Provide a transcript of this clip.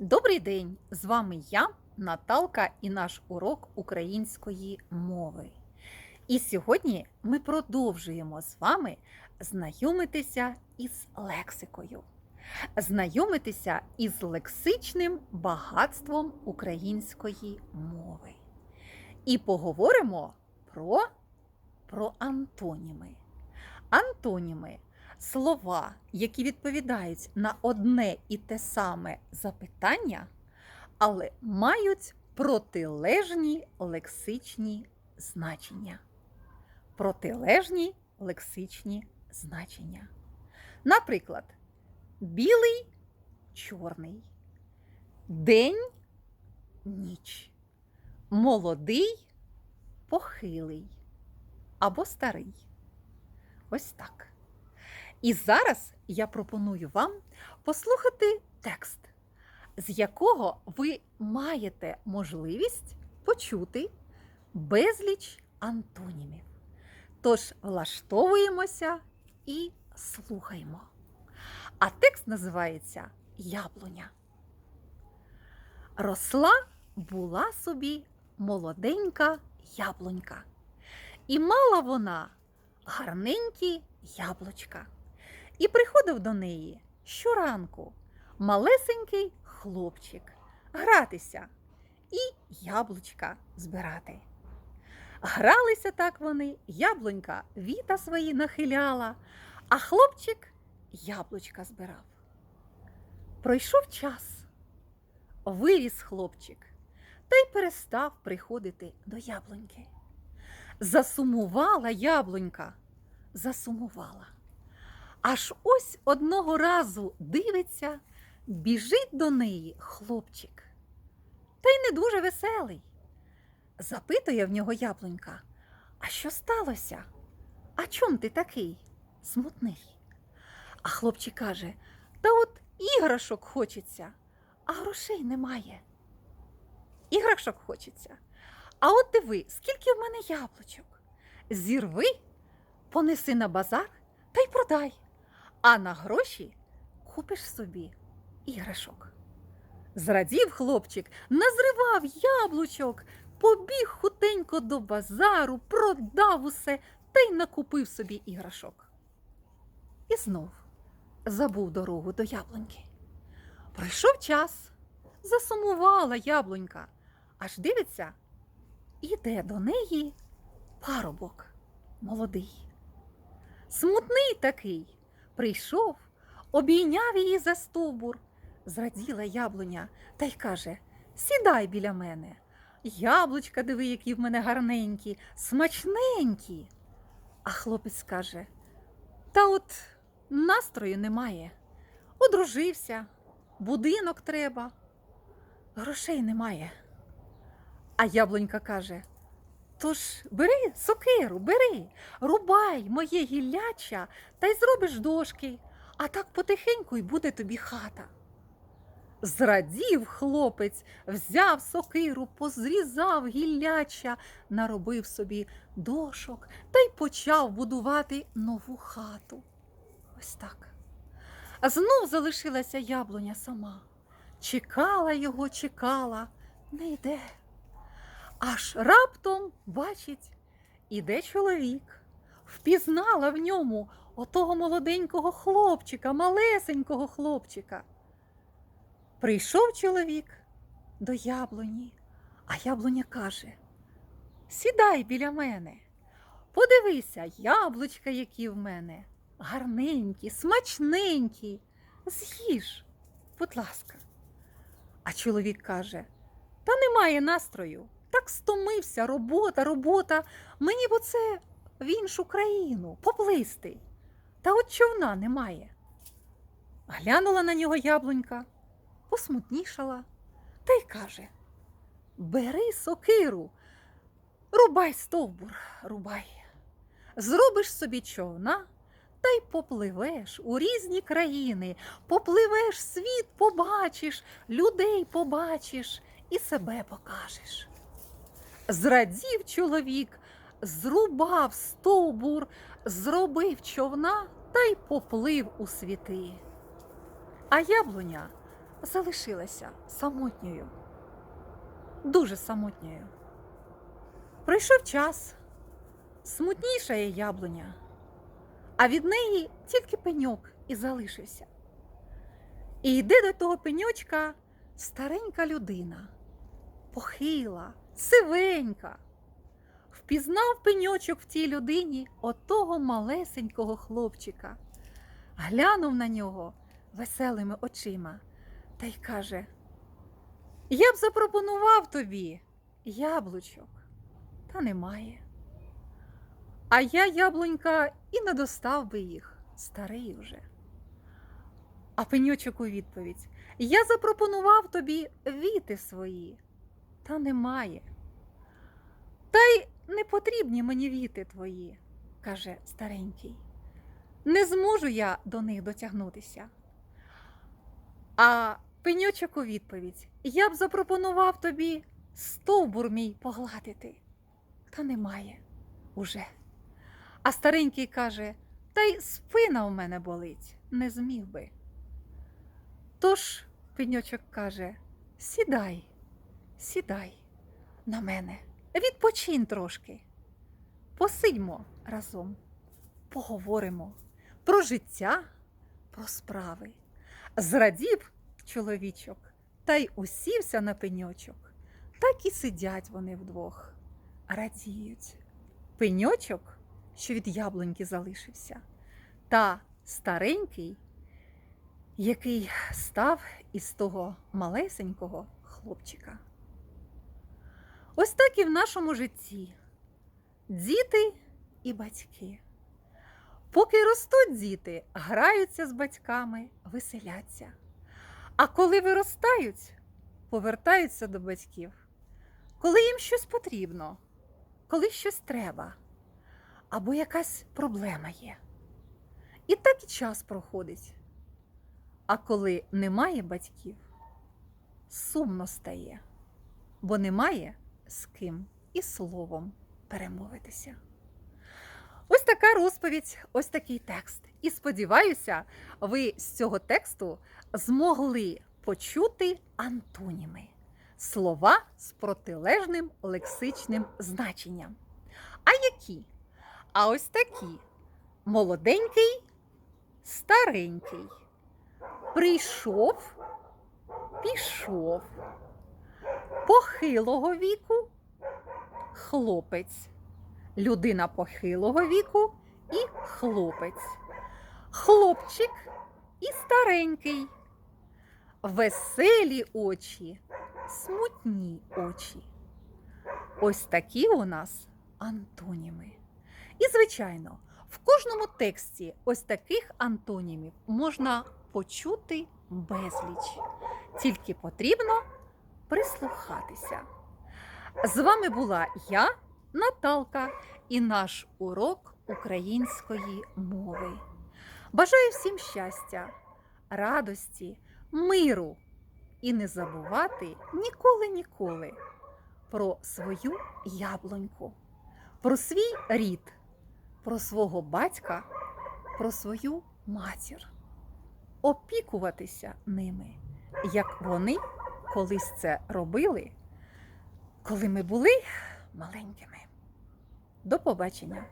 Добрий день! З вами я, Наталка, і наш урок української мови. І сьогодні ми продовжуємо з вами знайомитися із лексикою, знайомитися із лексичним багатством української мови. І поговоримо про, про антоніми. Антоніми слова, які відповідають на одне і те саме запитання, але мають протилежні лексичні значення. Протилежні лексичні значення. Наприклад, білий чорний, день ніч, молодий похилий або старий. Ось так. І зараз я пропоную вам послухати текст, з якого ви маєте можливість почути безліч антонімів. Тож влаштовуємося і слухаємо. А текст називається Яблуня. Росла була собі молоденька яблунька, і мала вона гарненькі яблучка. І приходив до неї щоранку малесенький хлопчик гратися і яблучка збирати. Гралися так вони, яблунька віта свої нахиляла, а хлопчик яблучка збирав. Пройшов час, виріс хлопчик та й перестав приходити до яблуньки. Засумувала яблунька, засумувала. Аж ось одного разу дивиться, біжить до неї хлопчик. Та й не дуже веселий. Запитує в нього яблунька, а що сталося? А чом ти такий смутний? А хлопчик каже: Та от іграшок хочеться, а грошей немає. Іграшок хочеться. А от диви, скільки в мене яблучок. Зірви, понеси на базар та й продай а на гроші купиш собі іграшок. Зрадів хлопчик, назривав яблучок, побіг хутенько до базару, продав усе та й накупив собі іграшок. І знов забув дорогу до яблуньки. Пройшов час, засумувала яблунька, аж дивиться, іде до неї парубок молодий. Смутний такий прийшов, обійняв її за стовбур, зраділа яблуня та й каже Сідай біля мене. Яблучка, диви, які в мене гарненькі, смачненькі. А хлопець каже Та от настрою немає. Одружився, будинок треба, грошей немає. А яблунька каже Тож бери сокиру, бери, рубай моє гілляча та й зробиш дошки, а так потихеньку й буде тобі хата. Зрадів хлопець, взяв сокиру, позрізав гілляча, наробив собі дошок та й почав будувати нову хату. Ось так. А знов залишилася яблуня сама. Чекала його, чекала, не йде. Аж раптом, бачить, іде чоловік, впізнала в ньому отого молоденького хлопчика, малесенького хлопчика. Прийшов чоловік до яблуні, а яблуня каже: Сідай біля мене, подивися, яблучка, які в мене, гарненькі, смачненькі, з'їж, будь ласка. А чоловік каже: Та немає настрою. Так стомився, робота, робота. Мені б оце в іншу країну, поплисти. Та от човна немає. Глянула на нього яблунька, посмутнішала та й каже: Бери сокиру, рубай стовбур, рубай. Зробиш собі човна та й попливеш у різні країни, попливеш світ, побачиш, людей побачиш і себе покажеш. Зрадів чоловік, зрубав стовбур, зробив човна та й поплив у світи. А яблуня залишилася самотньою, дуже самотньою. Пройшов час, смутнішає яблуня, а від неї тільки пеньок і залишився. І йде до того пеньочка старенька людина, похила, сивенька. Впізнав пеньочок в тій людині отого малесенького хлопчика, глянув на нього веселими очима та й каже: Я б запропонував тобі яблучок, та немає. А я, яблунька, і не достав би їх, старий уже. А пеньочок у відповідь: Я запропонував тобі віти свої, та немає. Та й не потрібні мені віти твої, каже старенький. Не зможу я до них дотягнутися. А пеньочок у відповідь: Я б запропонував тобі стовбур мій погладити, та немає уже. А старенький каже: Та й спина у мене болить, не зміг би. Тож пеньочок каже: Сідай, сідай на мене, відпочинь трошки. Посидьмо разом, поговоримо про життя, про справи. Зрадів чоловічок та й усівся на пеньочок. Так і сидять вони вдвох, радіють. Пеньочок, що від яблуньки залишився, та старенький, який став із того малесенького хлопчика. Ось так і в нашому житті діти і батьки. Поки ростуть діти, граються з батьками, веселяться. А коли виростають, повертаються до батьків, коли їм щось потрібно, коли щось треба, або якась проблема є. І так і час проходить. А коли немає батьків, сумно стає, бо немає з ким і словом перемовитися. Ось така розповідь, ось такий текст. І сподіваюся, ви з цього тексту змогли почути антоніми слова з протилежним лексичним значенням. А які? А ось такі: молоденький, старенький. Прийшов, пішов, похилого віку, хлопець людина похилого віку і хлопець, хлопчик і старенький, веселі очі, смутні очі. Ось такі у нас антоніми. І, звичайно, в кожному тексті ось таких антонімів можна почути безліч. Тільки потрібно прислухатися. З вами була я. Наталка і наш урок української мови. Бажаю всім щастя, радості, миру і не забувати ніколи-ніколи про свою яблуньку, про свій рід, про свого батька, про свою матір, опікуватися ними, як вони колись це робили, коли ми були маленькими. До побачення!